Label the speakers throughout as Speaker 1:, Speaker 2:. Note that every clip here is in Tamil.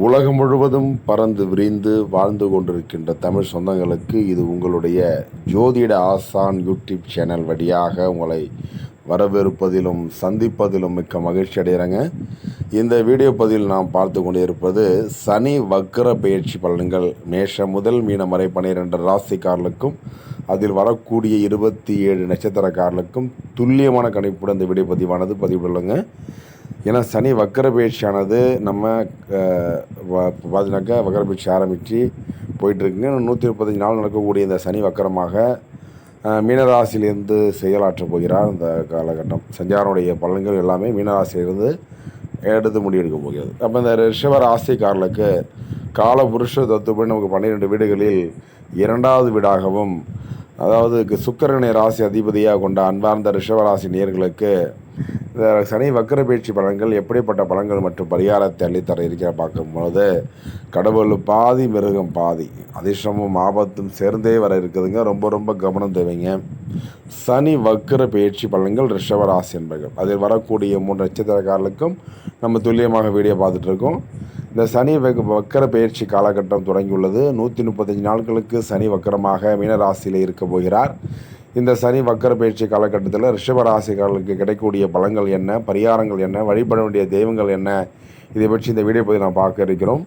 Speaker 1: உலகம் முழுவதும் பறந்து விரிந்து வாழ்ந்து கொண்டிருக்கின்ற தமிழ் சொந்தங்களுக்கு இது உங்களுடைய ஜோதிட ஆசான் யூடியூப் சேனல் வழியாக உங்களை வரவேற்பதிலும் சந்திப்பதிலும் மிக்க மகிழ்ச்சி அடைகிறேங்க. இந்த வீடியோ பதிவில் நாம் பார்த்து கொண்டிருப்பது சனி வக்கர பயிற்சி பலன்கள். மேஷம் முதல் மீனம் வரை பன்னிரெண்டு ராசிக்காரர்களுக்கும் அதில் வரக்கூடிய இருபத்தி ஏழு நட்சத்திரக்காரர்களுக்கும் துல்லியமான கணிப்புடன் இந்த வீடியோ பதிவானது பதிவிடலுங்க. ஏன்னா சனி வக்கரபேட்சியானது நம்ம பார்த்தீங்கன்னாக்கா வக்கரபேட்சி ஆரம்பித்து போயிட்டுருக்குங்க. நூற்றி முப்பத்தஞ்சு நாள் நடக்கக்கூடிய இந்த சனி வக்கரமாக மீனராசியிலிருந்து செயலாற்றப் போகிறார் இந்த காலகட்டம். சஞ்சாரனுடைய பலன்கள் எல்லாமே மீனராசியிலிருந்து எடுத்து முடிவெடுக்க போகிறது. அப்போ இந்த ரிஷப ராசிக்காரர்களுக்கு கால புருஷ தத்துவப்படி நமக்கு பன்னிரெண்டு வீடுகளில் இரண்டாவது வீடாகவும் அதாவது சுக்கரனை ராசி அதிபதியாக கொண்ட அன்பார்ந்த ரிஷபராசி நேர்களுக்கு இந்த சனி வக்கர பயிற்சி பலன்கள் எப்படிப்பட்ட பலன்கள் மற்றும் பரிகாரத்தை அள்ளித்தர இருக்கிற பார்க்கும்போது கடவுள் பாதி மிருகம் பாதி அதிர்ஷ்டமும் ஆபத்தும் சேர்ந்தே வர இருக்குதுங்க. ரொம்ப ரொம்ப கவனம் தேவைங்க. சனி வக்கர பயிற்சி பலன்கள் ரிஷபராசி என்பர்கள். அதில் வரக்கூடிய மூன்று நட்சத்திரக்காரர்களுக்கும் நம்ம துல்லியமாக வீடியோ பார்த்துட்டு இருக்கோம். இந்த சனி வக்க- வக்கர பயிற்சி காலகட்டம் தொடங்கியுள்ளது. நூற்றி முப்பத்தஞ்சு நாட்களுக்கு சனி வக்கரமாக மீனராசியில் இருக்க போகிறார். இந்த சனி வக்கர பயிற்சி காலகட்டத்தில் ரிஷபராசிகளுக்கு கிடைக்கக்கூடிய பலங்கள் என்ன? பரிகாரங்கள் என்ன? வழிபட வேண்டிய தெய்வங்கள் என்ன? இதை பற்றி இந்த வீடியோ பற்றி நான் பார்க்க இருக்கிறோம்.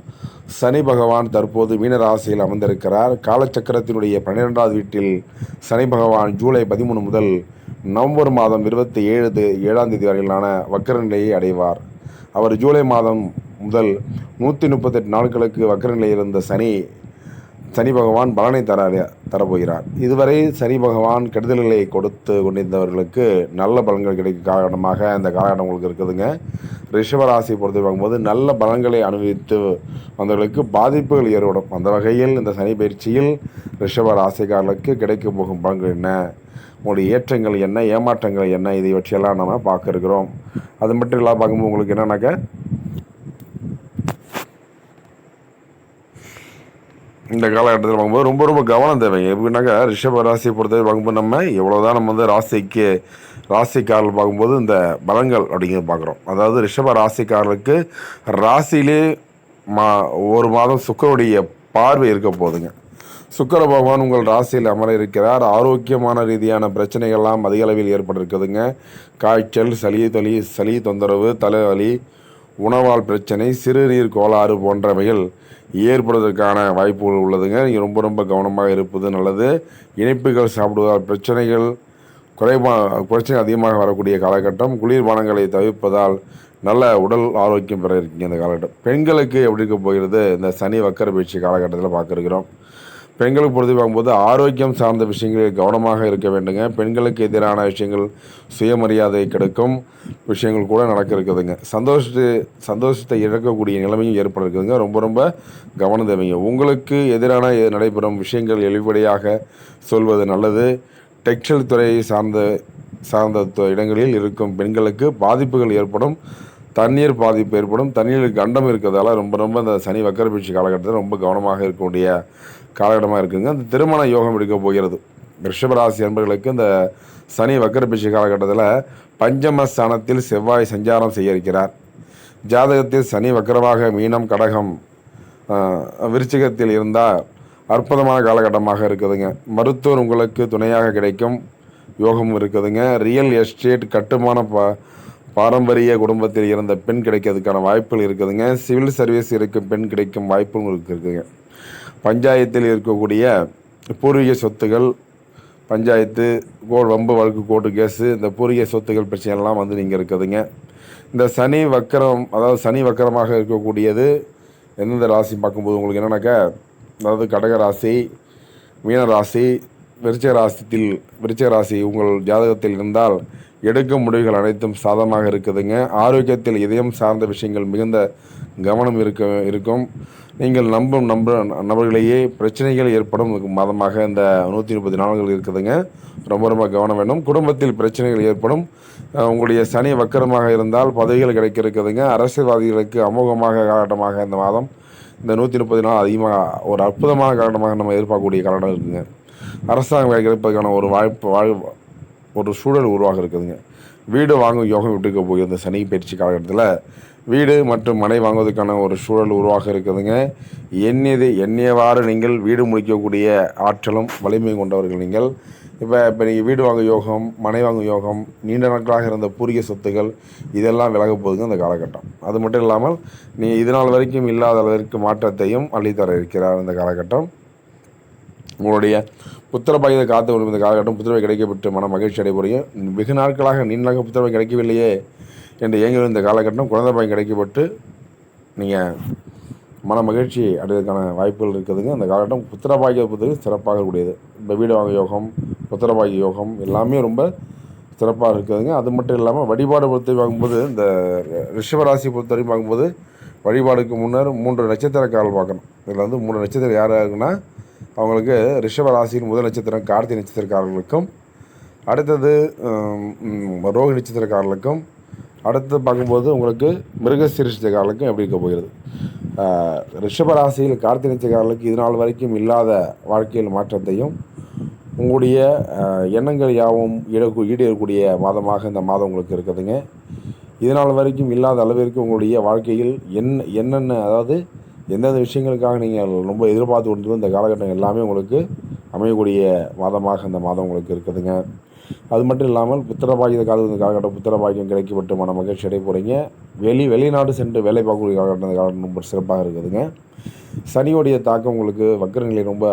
Speaker 1: சனி பகவான் தற்போது மீனராசியில் அமர்ந்திருக்கிறார். காலச்சக்கரத்தினுடைய பன்னிரெண்டாவது வீட்டில் சனி பகவான் ஜூலை பதிமூணு முதல் நவம்பர் மாதம் இருபத்தி ஏழு ஏழாம் தேதி வரையிலான வக்கர நிலையை அடைவார். அவர் ஜூலை மாதம் முதல் நூற்றி முப்பத்தெட்டு நாட்களுக்கு வக்கர நிலையில் இருந்த சனி சனி பகவான் பலனை தர தரப்போகிறார். இதுவரை சனி பகவான் கெடுதல்களை கொடுத்து கொண்டிருந்தவர்களுக்கு நல்ல பலன்கள் கிடைக்கும் காரணமாக இந்த காலகட்டம் உங்களுக்கு இருக்குதுங்க. ரிஷபராசி பொறுத்து பார்க்கும்போது நல்ல பலன்களை அனுபவித்து வந்தவர்களுக்கு பாதிப்புகள் ஏற்படும். அந்த வகையில் இந்த சனி பயிற்சியில் ரிஷப ராசிக்காரர்களுக்கு கிடைக்க போகும் பலன்கள் என்ன? உங்களுடைய ஏற்றங்கள் என்ன? ஏமாற்றங்கள் என்ன? இதை பற்றியெல்லாம் நம்ம பார்க்க இருக்கிறோம். அது மட்டும் இல்லாமல் பார்க்கும்போது உங்களுக்கு என்னென்னாக்க இந்த காலகட்டத்தில் பார்க்கும்போது ரொம்ப ரொம்ப கவனம் தேவைங்க. எப்படின்னாக்கா ரிஷப ராசியை பொறுத்தவரை பார்க்கும்போது நம்ம எவ்வளோதான் நம்ம வந்து ராசிக்கு ராசிக்காரர்கள் பார்க்கும்போது இந்த பலங்கள் அப்படிங்கிறது பார்க்குறோம். அதாவது ரிஷப ராசிக்காரர்களுக்கு ராசியிலே மா ஒரு மாதம் சுக்கருடைய பார்வை இருக்க போதுங்க சுக்கர பகவான் உங்கள் ராசியில் அமர இருக்கிறார். ஆரோக்கியமான ரீதியான பிரச்சனைகள்லாம் அதிக அளவில் ஏற்பட்டிருக்குதுங்க. காய்ச்சல் சளி தொலி சளி தொந்தரவு தலைவலி உணவால் பிரச்சனை சிறுநீர் கோளாறு போன்றவைகள் ஏற்படுவதற்கான வாய்ப்புகள் உள்ளதுங்க. நீங்கள் ரொம்ப ரொம்ப கவனமாக இருப்பது நல்லது. இனிப்புகள் சாப்பிடுவதால் பிரச்சனைகள் குறைபா பிரச்சனை அதிகமாக வரக்கூடிய காலகட்டம். குளிர்பானங்களை தவிர்ப்பதால் நல்ல உடல் ஆரோக்கியம் பெற இருக்கீங்க இந்த காலகட்டம். பெண்களுக்கு எப்படி இருக்க போகிறது? இந்த சனி வக்கர பயிற்சி காலகட்டத்தில் பார்க்க இருக்கிறோம் பெண்களுக்கு பொறுத்து பார்க்கும்போது ஆரோக்கியம் சார்ந்த விஷயங்களில் கவனமாக இருக்க வேண்டுங்க. பெண்களுக்கு எதிரான விஷயங்கள் சுயமரியாதை கெடுக்கும் விஷயங்கள் கூட நடக்க இருக்குதுங்க சந்தோஷத்தை சந்தோஷத்தை இழக்கக்கூடிய நிலைமையும் ஏற்பட இருக்குதுங்க ரொம்ப ரொம்ப கவனம் தேவைங்க. உங்களுக்கு எதிரான நடைபெறும் விஷயங்கள் எளிப்படையாக சொல்வது நல்லது. டெக்ஸ்டைல் துறையை சார்ந்த சார்ந்த இடங்களில் இருக்கும் பெண்களுக்கு பாதிப்புகள் ஏற்படும். தண்ணீர் பாதிப்பு ஏற்படும். தண்ணீர் கண்டம் இருக்கிறதால ரொம்ப ரொம்ப இந்த சனி வக்கர காலகட்டத்தில் ரொம்ப கவனமாக இருக்கக்கூடிய காலகட்டமாக இருக்குங்க. அந்த திருமண யோகம் எடுக்க போகிறது. ரிஷபராசி அன்பர்களுக்கு இந்த சனி வக்கர காலகட்டத்தில் பஞ்சம ஸ்தானத்தில் செவ்வாய் சஞ்சாரம் செய்ய இருக்கிறார். ஜாதகத்தில் சனி வக்கரமாக மீனம் கடகம் விருச்சிகத்தில் இருந்தால் அற்புதமான காலகட்டமாக இருக்குதுங்க. மருத்துவர் உங்களுக்கு துணையாக கிடைக்கும் யோகம் இருக்குதுங்க. ரியல் எஸ்டேட் கட்டுமான பா பாரம்பரிய குடும்பத்தில் இருந்த பெண் கிடைக்கிறதுக்கான வாய்ப்புகள் இருக்குதுங்க. சிவில் சர்வீஸ் இருக்கும் பெண் கிடைக்கும் வாய்ப்பும் உங்களுக்கு இருக்குதுங்க. பஞ்சாயத்தில் இருக்கக்கூடிய பூர்வீக சொத்துகள் பஞ்சாயத்து கோ வம்பு வழக்கு கோர்ட்டு கேஸு இந்த பூர்வீக சொத்துகள் பிரச்சனைலாம் வந்து நீங்கள் இருக்குதுங்க. இந்த சனி வக்கரம் அதாவது சனி வக்கரமாக இருக்கக்கூடியது எந்தெந்த ராசி பார்க்கும்போது உங்களுக்கு என்னன்னாக்கா அதாவது கடக ராசி மீன ராசி விருச்சிக ராசியில் விருச்சிக ராசி உங்கள் ஜாதகத்தில் இருந்தால் எடுக்கும் முடிவுகள் அனைத்தும் சாதமாக இருக்குதுங்க. ஆரோக்கியத்தில் இதயம் சார்ந்த விஷயங்கள் மிகுந்த கவனம் இருக்க இருக்கும். நீங்கள் நம்பும் நம்ப நபர்களையே பிரச்சனைகள் ஏற்படும். மாதமாக இந்த நூற்றி முப்பது நாள்கள் இருக்குதுங்க. ரொம்ப ரொம்ப கவனம் வேண்டும் குடும்பத்தில் பிரச்சனைகள் ஏற்படும். உங்களுடைய சனி வக்கரமாக இருந்தால் பதவிகள் கிடைக்க இருக்குதுங்க. அரசியல்வாதிகளுக்கு அமோகமாக காலகட்டமாக இந்த மாதம் இந்த நூற்றி முப்பது நாள் அதிகமாக ஒரு அற்புதமான காரணமாக நம்ம எதிர்பார்க்கக்கூடிய காரணம் இருக்குதுங்க அரசாங்கம் கிடைப்பதற்கான ஒரு வாய்ப்பு வாழ் ஒரு சூழல் உருவாக இருக்குதுங்க. வீடு வாங்கும் யோகம் விட்டுக்க போய் இந்த சனி பயிற்சி காலகட்டத்தில் வீடு மற்றும் மனை வாங்குவதற்கான ஒரு சூழல் உருவாக இருக்குதுங்க. எண்ணியது எண்ணியவாறு நீங்கள் வீடு முடிக்கக்கூடிய ஆற்றலும் வலிமையும் கொண்டவர்கள் நீங்கள். இப்போ இப்போ நீங்கள் வீடு வாங்கும் யோகம் மனை வாங்கும் யோகம் நீண்ட நாட்களாக இருந்த பூரிய சொத்துகள் இதெல்லாம் விலக போகுதுங்க அந்த காலகட்டம். அது மட்டும் இல்லாமல் நீ இதனால் வரைக்கும் இல்லாத அளவிற்கு மாற்றத்தையும் அள்ளித்தர இருக்கிறார் இந்த காலகட்டம். உங்களுடைய புத்திரபாகியத்தை காத்து வரும் இந்த காலகட்டம் புத்திரவை கிடைக்கப்பட்டு மன மகிழ்ச்சி அடைபுறையும் வெகு நாட்களாக நீண்டாக புத்திரவை கிடைக்கவில்லையே என்று இயங்குகிற இந்த காலகட்டம் குழந்தை பாய் கிடைக்கப்பட்டு நீங்கள் மன மகிழ்ச்சி அடைவதற்கான வாய்ப்புகள் இருக்குதுங்க. அந்த காலகட்டம் புத்திரபாகிய புத்தகம் சிறப்பாக கூடியது. இந்த வீடு வாங்க யோகம் புத்திரபாகிய யோகம் எல்லாமே ரொம்ப சிறப்பாக இருக்குதுங்க. அது மட்டும் இல்லாமல் வழிபாடு பொறுத்தவரை வாங்கும்போது இந்த ரிஷபராசி பொறுத்தவரைக்கும் பார்க்கும்போது வழிபாடுக்கு முன்னர் மூன்று நட்சத்திர கால் பார்க்கணும். இதில் வந்து மூணு நட்சத்திரம் யார் யாருக்குன்னா அவங்களுக்கு ரிஷப ராசியின் முதல் நட்சத்திரம் கார்த்திகை நட்சத்திரக்காரர்களுக்கும் அடுத்தது ரோஹி நட்சத்திரக்காரர்களுக்கும் அடுத்து பார்க்கும்போது உங்களுக்கு மிருகசீரிஷக்காரர்களுக்கும் எப்படி இருக்க போகிறது? ரிஷபராசியில் கார்த்திகை நட்சத்திரக்காரர்களுக்கு இது நாள் வரைக்கும் இல்லாத வாழ்க்கையில் மாற்றத்தையும் உங்களுடைய எண்ணங்கள் யாவும் ஈடு ஈடேறக்கூடிய மாதமாக இந்த மாதம் உங்களுக்கு இருக்குதுங்க. இதனால் வரைக்கும் இல்லாத அளவிற்கு உங்களுடைய வாழ்க்கையில் என் என்னென்ன அதாவது எந்தெந்த விஷயங்களுக்காக நீங்கள் ரொம்ப எதிர்பார்த்து கொண்டு இந்த காலகட்டம் எல்லாமே உங்களுக்கு அமையக்கூடிய மாதமாக இந்த மாதம் உங்களுக்கு இருக்குதுங்க. அது மட்டும் இல்லாமல் புத்திரபாகிய காலத்து இந்த காலகட்டம் புத்திரபாகியம் கிடைக்கப்பட்டு மன மகிழ்ச்சி அடைய போகிறீங்க வெளி வெளிநாடு சென்று வேலை பார்க்கக்கூடிய காலகட்டம் இந்த காலகட்டம் ரொம்ப சிறப்பாக இருக்குதுங்க. சனியோடைய தாக்கம் உங்களுக்கு வக்கரநிலை ரொம்ப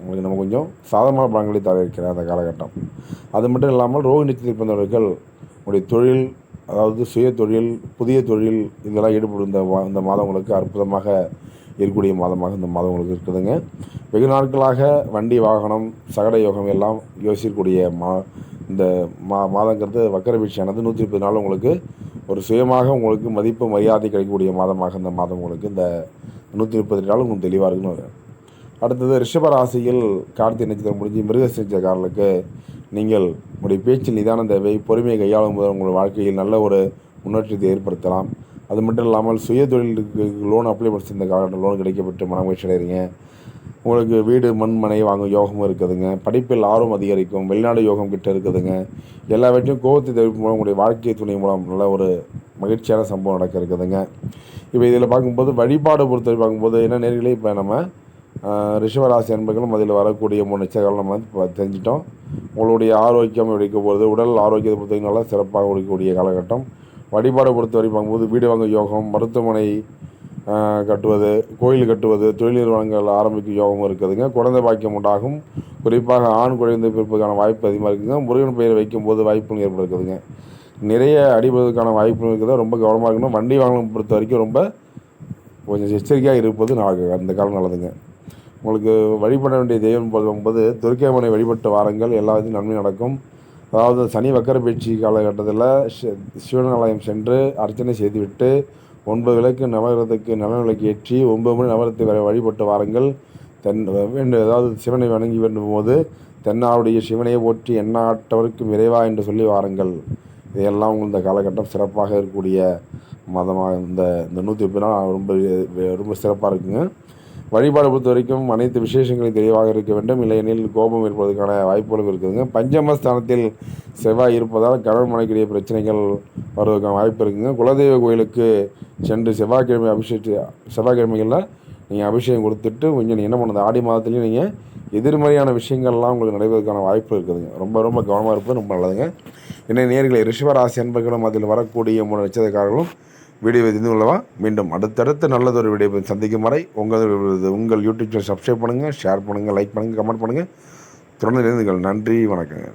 Speaker 1: உங்களுக்கு நம்ம கொஞ்சம் சாதகமான பலன்களை தர இருக்கிற அந்த காலகட்டம். அது மட்டும் இல்லாமல் ரோஹி நட்சத்திர பிறந்தவர்கள் உங்களுடைய தொழில் அதாவது சுய தொழில் புதிய தொழில் இதெல்லாம் ஈடுபடும் இந்த இந்த மாதம் உங்களுக்கு அற்புதமாக இருக்கக்கூடிய மாதமாக இந்த மாதம் உங்களுக்கு இருக்குதுங்க. வெகு நாட்களாக வண்டி வாகனம் சகட யோகம் எல்லாம் யோசிக்கக்கூடிய மா இந்த மா மாதங்கிறது வக்கர வீழ்ச்சியானது நூற்றி முப்பது நாள் உங்களுக்கு ஒரு சுயமாக உங்களுக்கு மதிப்பு மரியாதை கிடைக்கக்கூடிய மாதமாக இந்த மாதம் உங்களுக்கு இந்த நூற்றி முப்பது நாள் உங்களுக்கு தெளிவாக இருக்குன்னு அடுத்தது ரிஷபராசியில் கார்த்திகை நட்சத்திரம் முடிஞ்சு மிருகசீச்சக்காரர்களுக்கு நீங்கள் உங்களுடைய பேச்சில் நிதான தேவை பொறுமையை கையாளும் போது உங்கள் வாழ்க்கையில் நல்ல ஒரு முன்னேற்றத்தை ஏற்படுத்தலாம். அது மட்டும் இல்லாமல் சுய தொழிலுக்கு லோன் அப்ளை படிச்சிருந்த காலகட்டம் லோன் கிடைக்கப்பட்டு மனமகிழ்ச்சி அடைகிறீங்க. உங்களுக்கு வீடு மண் மனை வாங்கும் யோகமும் இருக்குதுங்க. படிப்பில் ஆர்வம் அதிகரிக்கும் வெளிநாடு யோகம் கிட்ட இருக்குதுங்க. எல்லாவற்றையும் கோபத்தை தவிர்ப்பு மூலம் உங்களுடைய வாழ்க்கை துணை மூலம் நல்ல ஒரு மகிழ்ச்சியான சம்பவம் நடக்க இருக்குதுங்க. இப்போ இதில் பார்க்கும்போது வழிபாடு பொறுத்தவரை பார்க்கும்போது என்ன நேர்களே இப்போ நம்ம ரிஷபராசி அன்பர்களும் அதில் வரக்கூடிய மூணு நட்சத்திரங்கள் நம்ம வந்து தெரிஞ்சிட்டோம். உங்களுடைய ஆரோக்கியம் எடுக்க போகிறது உடல் ஆரோக்கியத்தை நல்லா சிறப்பாக உடைக்கக்கூடிய காலகட்டம். வழிபாடை பொறுத்தவரை பார்க்கும்போது வீடு வாங்க யோகம் மருத்துவமனை கட்டுவது கோயில் கட்டுவது தொழில் நிறுவனங்கள் ஆரம்பிக்கும் யோகம் இருக்குதுங்க. குழந்தை பாக்கியம் உண்டாகும். குறிப்பாக ஆண் குழந்தை பிறப்புக்கான வாய்ப்பு அதிகமாக இருக்குதுங்க. முருகன் பெயர் வைக்கும்போது வாய்ப்புகள் ஏற்படுக்குதுங்க நிறைய அடிபடுவதற்கான வாய்ப்புகள் இருக்குது? ரொம்ப கவனமாக இருக்கணும். வண்டி வாகனம் பொறுத்த வரைக்கும் ரொம்ப கொஞ்சம் எச்சரிக்கையாக இருப்பது நாங்கள் அந்த காலம் நல்லதுங்க. உங்களுக்கு வழிபட வேண்டிய தெய்வம் போது துர்க்கைமனை வழிபட்ட வாரங்கள். எல்லாத்தையும் நன்மை நடக்கும். அதாவது சனி வக்கர பேச்சு காலகட்டத்தில் சிவன் ஆலயம் சென்று அர்ச்சனை செய்துவிட்டு ஒன்பது விளக்கு நவகிரகத்துக்கு நலநிலைக்கு ஏற்றி ஒன்பது மணி நவரத்தை வரை வழிபட்டு வாருங்கள். தென் வேண்டும் ஏதாவது சிவனை வணங்கி வேண்டும் போது தென்னாவுடைய சிவனையை போற்றி எண்ணாட்டவருக்கும் விரைவா என்று சொல்லி வாருங்கள். இதையெல்லாம் இந்த காலகட்டம் சிறப்பாக இருக்கக்கூடிய மதமாக இந்த இந்த நூற்றி முப்பது நாள் ரொம்ப ரொம்ப சிறப்பாக இருக்குங்க. வழிபாடு பொறுத்த வரைக்கும் அனைத்து விசேஷங்களும் தெளிவாக இருக்க வேண்டும். இல்லையெனில் கோபம் இருப்பதற்கான வாய்ப்புகளும் இருக்குதுங்க. பஞ்சமஸ்தானத்தில் செவ்வாய் இருப்பதால் கணவன் மனைக்கிடையே பிரச்சனைகள் வருவதற்கான வாய்ப்பு இருக்குங்க குலதெய்வ கோயிலுக்கு சென்று செவ்வாய்க்கிழமை அபிஷேகத்து செவ்வாய்க்கிழமைகளில் நீங்கள் அபிஷேகம் கொடுத்துட்டு கொஞ்சம் என்ன பண்ணுது ஆடி மாதத்துலேயும் நீங்கள் எதிர்மறையான விஷயங்கள்லாம் உங்களுக்கு நடைபெறதுக்கான வாய்ப்பு இருக்குதுங்க. ரொம்ப ரொம்ப கவனமாக இருப்பது ரொம்ப நல்லதுங்க. என்ன நேர்களை ரிஷபராசி அன்பர்களும் அதில் வரக்கூடிய மூணு நட்சத்திரக்காரர்களும் வீடியோ தெரிந்து கொள்ளவா மீண்டும் அடுத்தடுத்து நல்லதொரு வீடியோ சந்திக்கும் வரை உங்கள் உங்கள் யூடியூப் சேனல் சப்ஸ்கிரைப் பண்ணுங்கள் ஷேர் பண்ணுங்கள் லைக் பண்ணுங்கள் கமெண்ட் பண்ணுங்கள் தொடர்ந்து நன்றி வணக்கங்க.